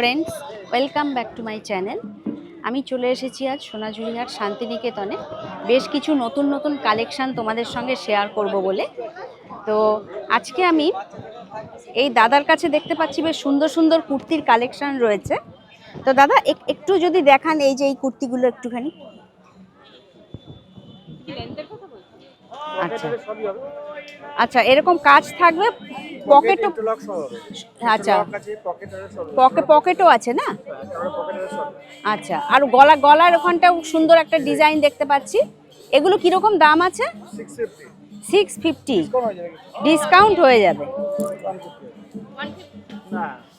Friends welcome back to my channel আমি চলে এসেছি আজ সোনাঝুরিহাট শান্তিনিকেতনে। বেশ কিছু নতুন নতুন কালেকশান তোমাদের সঙ্গে শেয়ার করব বলে। তো আজকে আমি এই দাদার কাছে দেখতে পাচ্ছি বেশ সুন্দর সুন্দর কুর্তির কালেকশান রয়েছে। তো দাদা এক- একটু যদি দেখান এই যে এই কুর্তিগুলো একটুখানি। আচ্ছা। আচ্ছা এরকম কাজ থাকবে? পকেটও আচ্ছা। পকেট পকে পকেটও আছে না? সব আচ্ছা আর গলা গলার ওখানটাও সুন্দর একটা ডিজাইন দেখতে পাচ্ছি। এগুলো কীরকম দাম আছে? সিক্স ফিফটি হয়ে ডিসকাউন্ট হয়ে যাবে। না। 750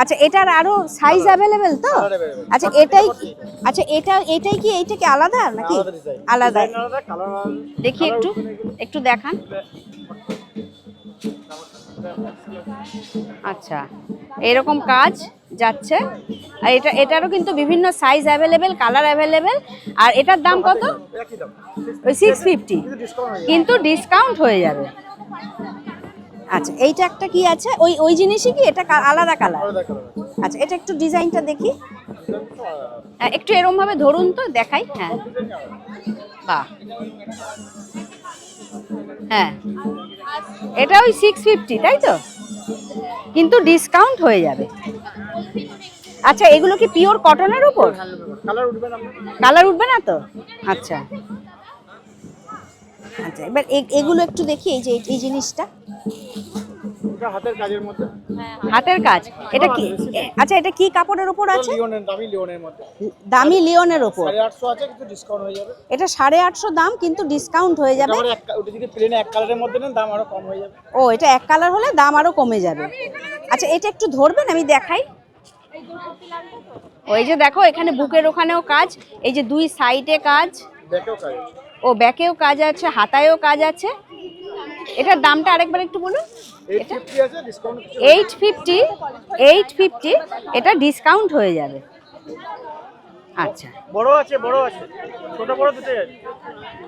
আচ্ছা এটার আরও সাইজ অ্যাভেলেবেল তো? আচ্ছা এটাই আচ্ছা এটা এটাই কি এইটা কি আলাদা নাকি? আলাদা দেখি একটু একটু দেখান। আচ্ছা এরকম কাজ যাচ্ছে। আর এটা এটারও কিন্তু বিভিন্ন সাইজ অ্যাভেলেবেল কালার অ্যাভেলেবেল আর এটার দাম কত? ওই সিক্স ফিফটি কিন্তু ডিসকাউন্ট হয়ে যাবে। আচ্ছা এইটা একটা কি আছে? ওই ওই জিনিসই কি? এটা আলাদা কালার আচ্ছা এটা একটু ডিজাইনটা দেখি। হ্যাঁ, একটু এরম ভাবে ধরুন তো দেখাই। হ্যাঁ। বাহ। হ্যাঁ। এটা ওই সিক্স ফিফটি তাই তো? কিন্তু ডিসকাউন্ট হয়ে যাবে। আচ্ছা এগুলো কি পিওর কটনের উপর? কালার উঠবে না কালার উঠবে না তো? আচ্ছা। আচ্ছা এবার এগুলো একটু দেখি এই যে এই জিনিসটা। এটা হাতের কাজের মধ্যে। হাতের কাজ। এটা কি? আচ্ছা এটা কি কাপড়ের উপর আছে? লিওনের দামি লিওনের মধ্যে। দামি লিওনের আছে কিন্তু ডিসকাউন্ট হয়ে যাবে। এটা সাড়ে আটশো দাম কিন্তু ডিসকাউন্ট হয়ে যাবে। ওটা যদি প্লেন এক কালারের মধ্যে নেন দাম আরও কম হয়ে যাবে। ও এটা এক কালার হলে দাম আরও কমে যাবে। আচ্ছা এটা একটু ধরবেন আমি দেখাই। ওই যে দেখো এখানে বুকের ওখানেও কাজ। এই যে দুই সাইডে কাজ। ও ব্যাকেও কাজ আছে হাতায়ও কাজ আছে। এটার দামটা আরেকবার একটু বলুন। এইট ফিফটি এইট ফিফটি এটা ডিসকাউন্ট হয়ে যাবে। আচ্ছা। বড় আছে বড় আছে। ছোট বড় দুটো আছে।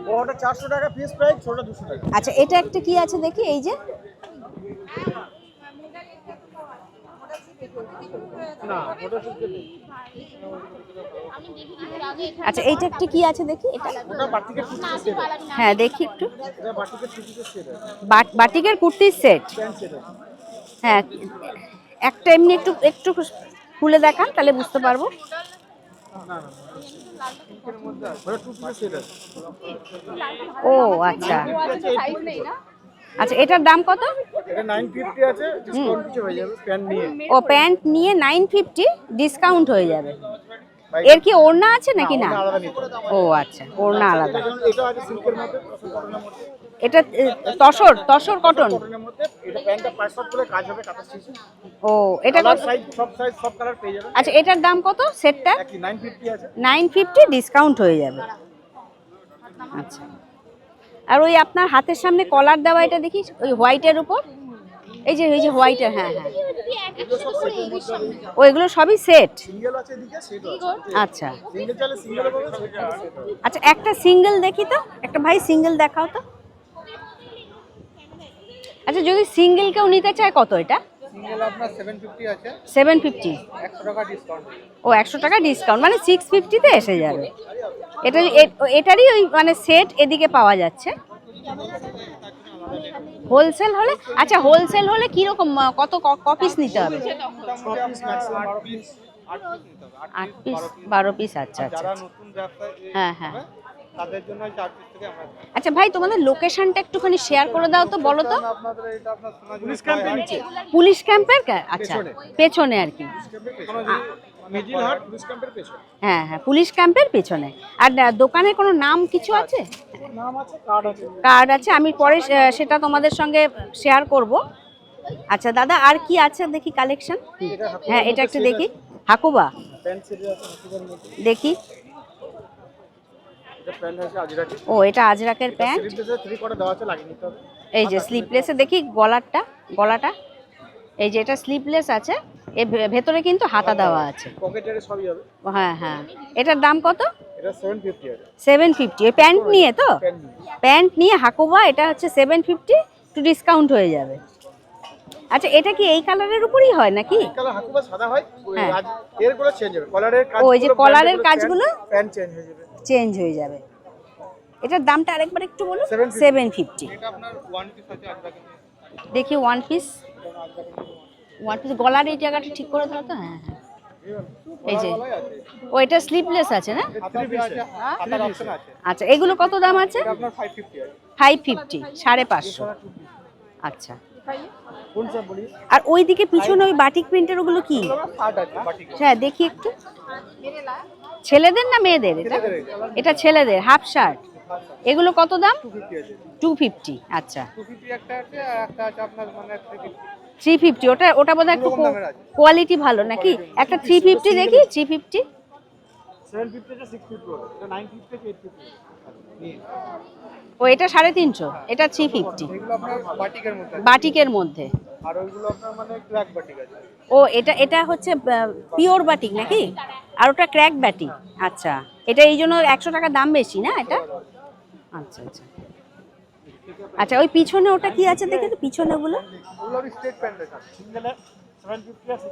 বড়টা চারশো টাকা পিস প্রাইস ছোট দুশো টাকা। আচ্ছা এটা একটা কি আছে দেখি এই যে। আচ্ছা এইটা একটা কি আছে দেখি? এটা হ্যাঁ দেখি একটু। বাটিকের কুর্তির সেট বাট- বাটিকের কুর্তির সেট প্যান্ট সেট আছে হ্যাঁ একটা এমনি একটু একটু খুলে দেখান তাহলে বুঝতে পারব। ও আচ্ছা। আচ্ছা এটার দাম কত? এটা নাইন ফিফটি আছে ডিসকাউন্ট কিছু হয়ে যাবে প্যান্ট নিয়ে। ও প্যান্ট নিয়ে নাইন ফিফটি ডিসকাউন্ট হয়ে যাবে। এর কি ওড়না আছে নাকি না। ও আচ্ছা ওড়না আলাদা। এটা- তসর তসর কটন ও এটা আচ্ছা এটার দাম কত সেটটা নাইন ফিফটি ডিসকাউন্ট হয়ে যাবে। আচ্ছা। আর ওই আপনার হাতের সামনে কলার দেওয়া এটা দেখি ওই হোয়াইটের উপর? এই যে এই যে হোয়াইটের হ্যাঁ হ্যাঁ। ওইগুলো সবই সেট আচ্ছা। আচ্ছা একটা সিঙ্গেল দেখি তো। একটা ভাই সিঙ্গেল দেখাও তো। আচ্ছা যদি সিঙ্গেল কেউ নিতে চায় কত এটা? সেভেন ফিফটি ও একশো টাকা ডিসকাউন্ট মানে সিক্স ফিফটিতে এসে যাবে। এটা এটারই ওই মানে সেট এদিকে পাওয়া যাচ্ছে। হোলসেল হলে? আচ্ছা হোলসেল হলে কীরকম কত কপিস নিতে হবে? আট পিস বারো পিস আচ্ছা আচ্ছা এ হ্যাঁ হ্যাঁ। তাদের জন্য ওই চার পিস থেকে আমরা আচ্ছা ভাই তোমাদের লোকেশনটা একটুখানি শেয়ার করে দাও তো বলো তো। পুলিশ ক্যাম্পের পুলিশ ক্যাম্পের আচ্ছা। পেছনে। আর কি। হ্যাঁ হ্যাঁ পুলিশ ক্যাম্পের পেছনে। আর দোকানের কোনো নাম কিছু আছে? কার্ড আছে আমি পরে সেটা তোমাদের সঙ্গে শেয়ার করব। আচ্ছা দাদা আর কি আছে দেখি কালেকশন হ্যাঁ এটা একটু দেখি। হাকুবা? দেখি। ও এটা আজরাকের প্যান্ট এই যে স্লিপলেসে দেখি গলারটা গলাটা। এই যে এটা স্লিপলেস আছে। এর ভে- ভেতরে কিন্তু হাতা দেওয়া আছে। পকেটের সবই হবে? হ্যাঁ হ্যাঁ। এটার দাম কত? এটা সেভেন ফিফটি আছে প্যান্ট নিয়ে তো? প্যান্ট নিয়ে হাকুবা এটা হচ্ছে সেভেন ফিফটি একটু ডিসকাউন্ট হয়ে যাবে। আচ্ছা এটা কি এই কালারের উপরই হয় নাকি? কালার হাকুবা সাদা হয় ওই। এরগুলো চেঞ্জ হবে। কলারের কাজ ও, যে কলারের কাজগুলো? প্যান্ট চেঞ্জ হয়ে যাবে। চেঞ্জ হয়ে যাবে। এটার দামটা আরেকবার একটু বলুন? 750 সেভেন ফিফটি এটা আপনার ওয়ান পিস আছে দেখি ওয়ান পিস ওয়ান পিস গলার এই জায়গাটা ঠিক করে দাও তো? হ্যাঁ হ্যাঁ। এই যে ও এটা স্লিপলেস আছে না? আছে। আচ্ছা এগুলো কত দাম আছে? এটা আপনার 550 আছে। ফাইভ ফিফটি সাড়ে পাঁচশো। আচ্ছা। আর ওইদিকে পিছনে ওই বাটিক প্রিন্টের ওগুলো কি? হ্যাঁ দেখি একটু। ছেলেদের না মেয়েদের এটা? এটা। ছেলেদের হাফ শার্ট এগুলো কত দাম? টু ফিফটি আচ্ছা। 250 একটা আছে আর একটা আছে আপনার 350 থ্রি ফিফটি ওটা ওটা বোধহয় একটু। কোয়ালিটি ভালো নাকি একটা থ্রি ফিফটি দেখি? থ্রি ফিফটি 750 আছে 650 আছে এটা 950 আছে 850 নিয়ে। ও এটা সাড়ে তিনশো। এটা থ্রি ফিফটি বাটিকের মধ্যে মানে ও এটা এটা হচ্ছে পিওর বাটিক নাকি? আর ওটা ক্র্যাক বাটিক আচ্ছা। এটা এই জন্য একশো টাকা দাম বেশি না এটা? আচ্ছা আচ্ছা। আচ্ছা ওই পিছনে ওটা কি আছে দেখে তো পিছনে ওগুলো স্টেট প্যান্ট আছে। সিঙ্গেলে 750 আছে।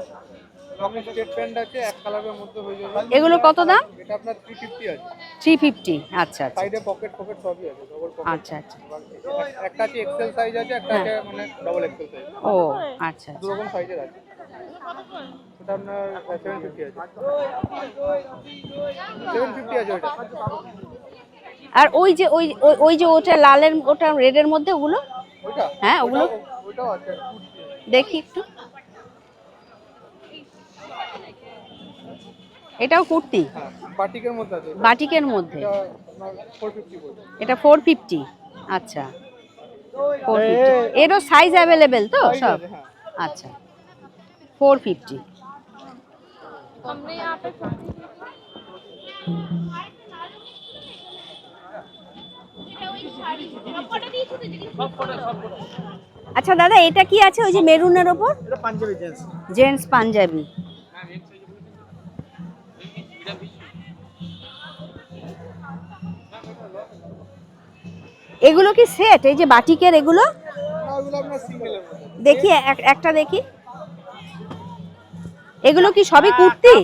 লং স্টেট প্যান্ট আছে এক কালারের মধ্যে যাবে। এগুলো কত দাম? এটা আপনার 350 আছে। আচ্ছা আচ্ছা। সাইডে পকেট পকেট সবই আছে ডবল পকেট আচ্ছা আচ্ছা। একটা আছে এক্সেল সাইজ আছে একটা আছে মানে ডবল এক্সেল সাইজ ও আচ্ছা দু আচ্ছা। রকম সাইজের আছে। ওটা আপনার 750 আছে। 750 আছে ওটা আর ওই যে ওই ওই- ওই যে ওটা লালের ওটা রেডের মধ্যে ওগুলো? হ্যাঁ ওগুলো? দেখি একটু। এটাও কুর্তি? হ্যাঁ বাটিকের মধ্যে বাটিকের মধ্যে? এটা আপনার 450 পড়বে এটা ফোর ফিফটি আচ্ছা। ফোর এরও সাইজ অ্যাভেলেবেল তো সব? হ্যাঁ। আচ্ছা। ফোর ফিফটি আচ্ছা দাদা এটা কি আছে ওই যে মেরুনের ওপর? জেন্টস পাঞ্জাবি। এগুলো কি সেট এই যে বাটিকের এগুলো? দেখি একটা দেখি। এগুলো কি সবই কুর্তি?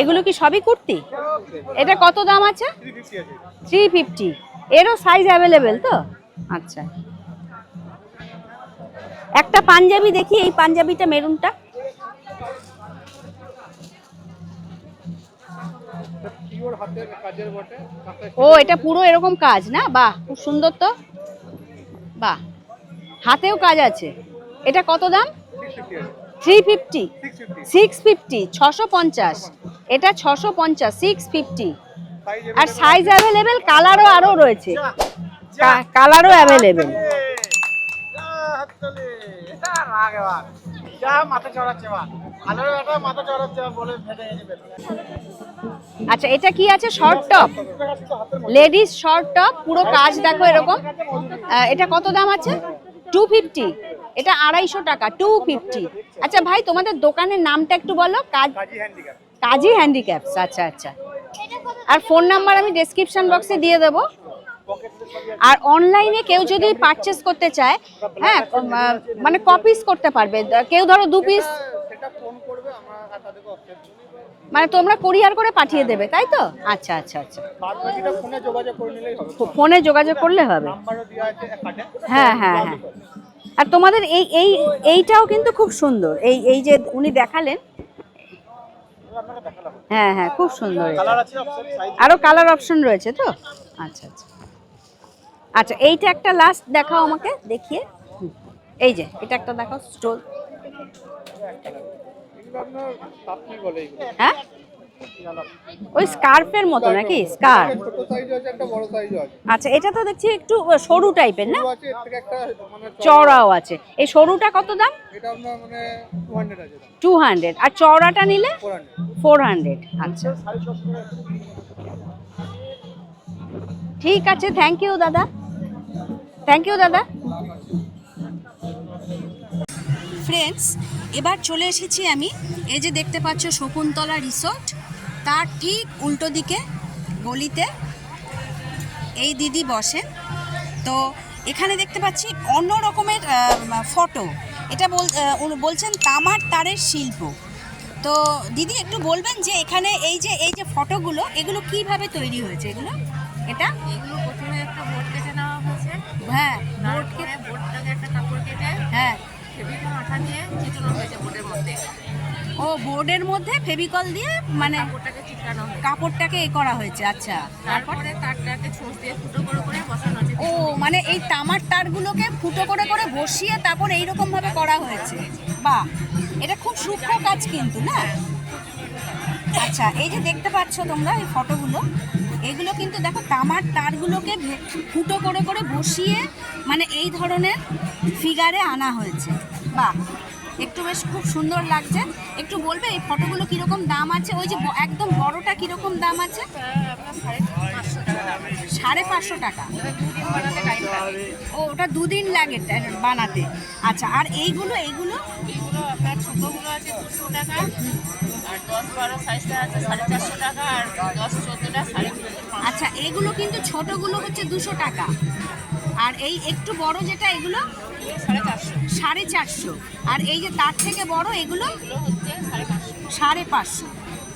এগুলো কি সবই কুর্তি? এটা কত দাম আছে? Three fifty. এরও সাইজ অ্যাভেলেবেল তো? আচ্ছা। একটা পাঞ্জাবি দেখি এই পাঞ্জাবিটা মেরুনটা। ও এটা পুরো এরকম কাজ না? বাহ খুব সুন্দর তো। বাহ হাতেও কাজ আছে। এটা কত দাম? থ্রি ফিফটি সিক্স ফিফটি ছশো পঞ্চাশ। এটা ছশো পঞ্চাশ সিক্স ফিফটি আর সাইজ অ্যাভেলেবেল কালারও আরও রয়েছে। কালারও অ্যাভেলেবেল আচ্ছা এটা কি আছে? Short top ladies short top পুরো কাজ দেখো এরকম। এটা কত দাম আছে? টু ফিফটি এটা আড়াইশো টাকা টু ফিফটি আচ্ছা ভাই তোমাদের দোকানের নামটা একটু বলো। কাজ কাজী হ্যান্ডিক্যাপ হ্যান্ডিক্যাপস আচ্ছা আচ্ছা। আর ফোন নাম্বার আমি ডেসক্রিপশন বক্সে দিয়ে দেবো। আর অনলাইনে কেউ যদি পারচেস করতে চায় হ্যাঁ মানে কপিস করতে পারবে। কেউ ধরো দু পিস মানে তোমরা কোরিয়ার করে পাঠিয়ে দেবে তাই তো? আচ্ছা আচ্ছা আচ্ছা। ফোনে যোগাযোগ করলে হবে। হ্যাঁ হ্যাঁ হ্যাঁ। আর তোমাদের এই এই এইটাও কিন্তু খুব সুন্দর। এই এই যে উনি দেখালেন হ্যাঁ হ্যাঁ খুব সুন্দর এটা। কালার অপশন আরও কালার অপশন রয়েছে তো? আচ্ছা আচ্ছা। আচ্ছা এইটা একটা লাস্ট দেখাও আমাকে দেখিয়ে। এই যে এটা একটা দেখাও স্টোল হ্যাঁ? ওই স্কার্ফের মতো নাকি? স্কার্ফ। আচ্ছা এটা তো দেখছি একটু সরু টাইপের না? মানে চওড়াও আছে। এই সরুটা কত দাম? এটা আপনার 200 আছে টু হান্ড্রেড আর চওড়াটা নিলে? ফোর হান্ড্রেড আচ্ছা। ঠিক আছে থ্যাংক ইউ দাদা। থ্যাংক ইউ দাদা। ফ্রেন্ডস এবার চলে এসেছি আমি এই যে দেখতে পাচ্ছ শকুন্তলা রিসোর্ট তার ঠিক উল্টো দিকে গলিতে এই দিদি বসে তো এখানে দেখতে পাচ্ছি অন্য রকমের ফটো এটা বল বলছেন তামার তারের শিল্প। তো দিদি একটু বলবেন যে এখানে এই যে এই যে ফটোগুলো এগুলো কীভাবে তৈরি হয়েছে? এগুলো? এটা? বোর্ডের মধ্যে ফেভিকল দিয়ে মানে কাপড়টাকে চিটকানো কাপড়টাকে এ করা হয়েছে আচ্ছা। তারপরে? তারটাকে ছোঁচ দিয়ে ফুটো করে করে বসানো ও মানে এই তামার তারগুলোকে ফুটো করে করে বসিয়ে তারপর এইরকম ভাবে করা হয়েছে। বাহ! এটা খুব সূক্ষ্ম কাজ কিন্তু না? আচ্ছা এই যে দেখতে পাচ্ছ তোমরা এই ফটোগুলো এগুলো কিন্তু দেখো তামার তারগুলোকে ফুটো করে করে বসিয়ে মানে এই ধরনের ফিগারে আনা হয়েছে। বাহ! একটু বেশ খুব সুন্দর লাগছে। একটু বলবে এই ফটোগুলো কীরকম দাম আছে? ওই যে একদম বড়টা কীরকম দাম আছে? সাড়ে পাঁচশো টাকা। ও ওটা দুদিন লাগে বানাতে। আচ্ছা আর এইগুলো এইগুলো? আপনার ছোটোগুলো আছে দুশো টাকা আর দশ বারো সাইজটা আছে সাড়ে চারশো টাকা আর দশ চোদ্দোটা সাড়ে আচ্ছা এগুলো কিন্তু ছোটগুলো হচ্ছে দুশো টাকা। আর এই একটু বড় যেটা, এগুলো সাড়ে চারশো। আর এই যে তার থেকে বড়, এগুলো সাড়ে পাঁচশো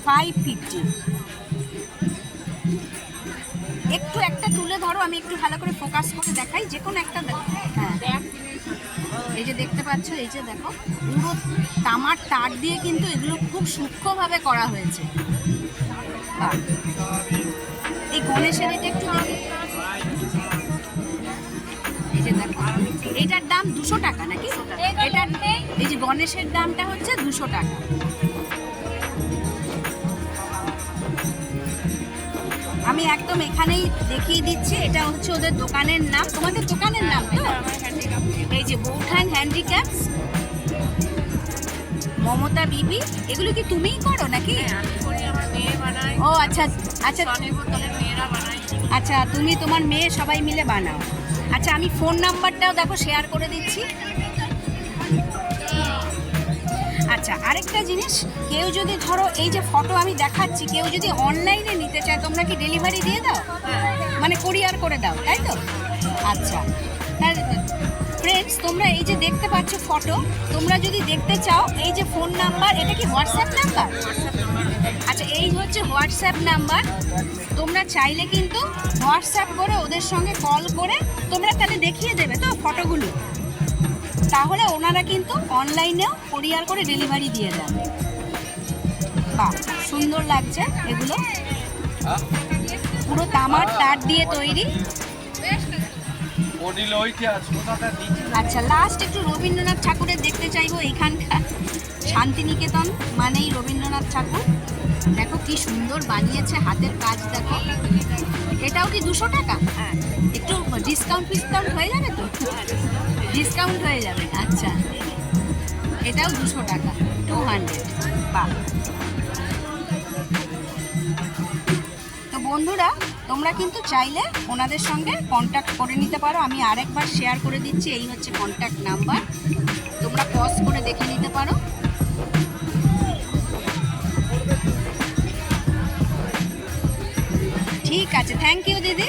ফাইভ ফিফটি একটু একটা তুলে ধরো, আমি একটু ভালো করে ফোকাস করে দেখাই, যে কোনো একটা হ্যাঁ। এই যে দেখতে পাচ্ছ, এই যে দেখো, পুরো তামার তার দিয়ে কিন্তু এগুলো খুব সূক্ষ্মভাবে করা হয়েছে। এই গণেশের এটা একটু এটার দাম দুশো টাকা নাকি? এটার এই যে গণেশের দামটা হচ্ছে দুশো টাকা। আমি একদম এখানেই দেখিয়ে দিচ্ছি এটা হচ্ছে ওদের দোকানের নাম। তোমাদের দোকানের নাম তো? এই যে বৌঠান হ্যান্ডিক্যাপস মমতা বিবি এগুলো কি তুমিই করো নাকি? বানায়। ও আচ্ছা আচ্ছা। আচ্ছা তুমি তোমার মেয়ে সবাই মিলে বানাও। আচ্ছা আমি ফোন নাম্বারটাও দেখো শেয়ার করে দিচ্ছি। আচ্ছা আরেকটা জিনিস, কেউ যদি ধরো, এই যে ফটো আমি দেখাচ্ছি, কেউ যদি অনলাইনে নিতে চায়, তোমরা কি ডেলিভারি দিয়ে দাও? মানে কোরিয়ার করে দাও, তাই তো? আচ্ছা ফ্রেন্ডস তোমরা এই যে দেখতে পাচ্ছ ফটো তোমরা যদি দেখতে চাও, এই যে ফোন নাম্বার এটা কি হোয়াটসঅ্যাপ নাম্বার আচ্ছা এই হচ্ছে হোয়াটসঅ্যাপ নাম্বার তোমরা চাইলে কিন্তু হোয়াটসঅ্যাপ করে ওদের সঙ্গে কল করে তোমরা তাহলে দেখিয়ে দেবে তো ফটোগুলো তাহলে ওনারা কিন্তু অনলাইনেও কোরিয়ার করে ডেলিভারি দিয়ে দেন। বাহ, সুন্দর লাগছে এগুলো। পুরো তামার তার দিয়ে তৈরি। আচ্ছা লাস্ট একটু রবীন্দ্রনাথ ঠাকুরের দেখতে চাইব এখানকার শান্তিনিকেতন মানেই রবীন্দ্রনাথ ঠাকুর। দেখো কি সুন্দর বানিয়েছে হাতের কাজ দেখো। এটাও কি দুশো টাকা? একটু ডিসকাউন্ট ফিসকাউন্ট হয়ে যাবে তো? ডিসকাউন্ট হয়ে যাবে আচ্ছা। এটাও দুশো টাকা টু হান্ড্রেড বাহ। তো বন্ধুরা তোমরা কিন্তু চাইলে ওনাদের সঙ্গে কন্ট্যাক্ট করে নিতে পারো। আমি আরেকবার শেয়ার করে দিচ্ছি, এই হচ্ছে কন্ট্যাক্ট নাম্বার তোমরা পজ করে দেখে নিতে পারো। ঠিক আছে থ্যাংক ইউ দিদি।